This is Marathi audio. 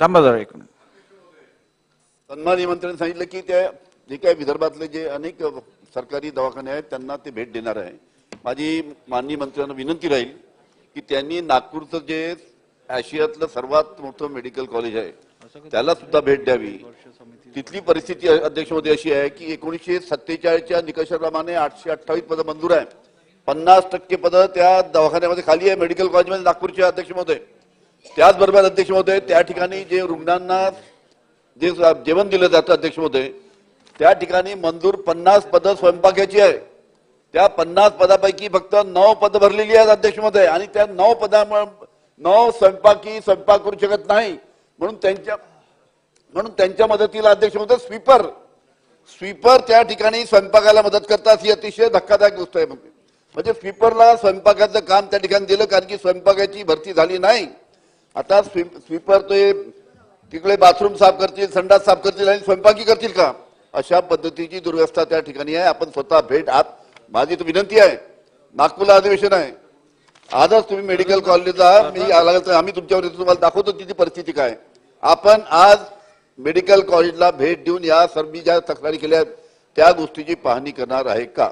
थांबा जरा एक मिनिट. सन्माननीय मंत्र्यांनी सांगितलं की त्या जे काही विदर्भातले जे अनेक सरकारी दवाखाने आहेत त्यांना ते भेट देणार आहे. माझी माननीय मंत्र्यांना विनंती राहील की त्यांनी नागपूरचं जे आशियातलं सर्वात मोठं मेडिकल कॉलेज आहे त्याला सुद्धा भेट द्यावी. तिथली परिस्थिती अध्यक्ष मोदी अशी आहे की एकोणीसशे सत्तेचाळीसच्या निकषाप्रमाणे आठशे अठ्ठावीस पदं मंजूर आहे पन्नास टक्के पदं त्या दवाखान्यामध्ये खाली आहे मेडिकल कॉलेजमध्ये नागपूरचे अध्यक्ष महोदय त्याचबरोबर अध्यक्ष महोदय त्या ठिकाणी जे रुग्णांना जे जेवण दिलं जातं अध्यक्ष महोदय त्या ठिकाणी मंजूर पन्नास पदं स्वयंपाकाची आहे. त्या पन्नास पदापैकी फक्त नऊ पदं भरलेली आहेत अध्यक्ष महोदय आणि त्या नऊ पदामुळे नऊ स्वयंपाकी स्वयंपाक करू शकत नाही. म्हणून त्यांच्या म्हणून त्यांच्या मदतीला अध्यक्ष महोदय स्वीपर स्वीपर त्या ठिकाणी स्वयंपाकाला मदत करतात ही अतिशय धक्कादायक गोष्ट आहे. म्हणजे स्वीपरला स्वयंपाकाचं काम त्या ठिकाणी दिलं कारण की स्वयंपाकाची भरती झाली नाही. आता स्वीपर ते तिकडे बाथरूम साफ करतील संडास साफ करतील आणि स्वयंपाकी करतील का? अशा पद्धतीची दुर्व्यवस्था त्या ठिकाणी आहे. आपण स्वतः भेट आत माझी तर विनंती आहे. नागपूरला अधिवेशन आहे. आजच तुम्ही मेडिकल कॉलेजला मी आला तर आम्ही तुमच्यावर तुम्हाला दाखवतो तिची परिस्थिती काय आपण आज मेडिकल कॉलेजला भेट देऊन या सर्व मी ज्या तक्रारी केल्या आहेत, त्या गोष्टीची पाहणी करणार आहे का?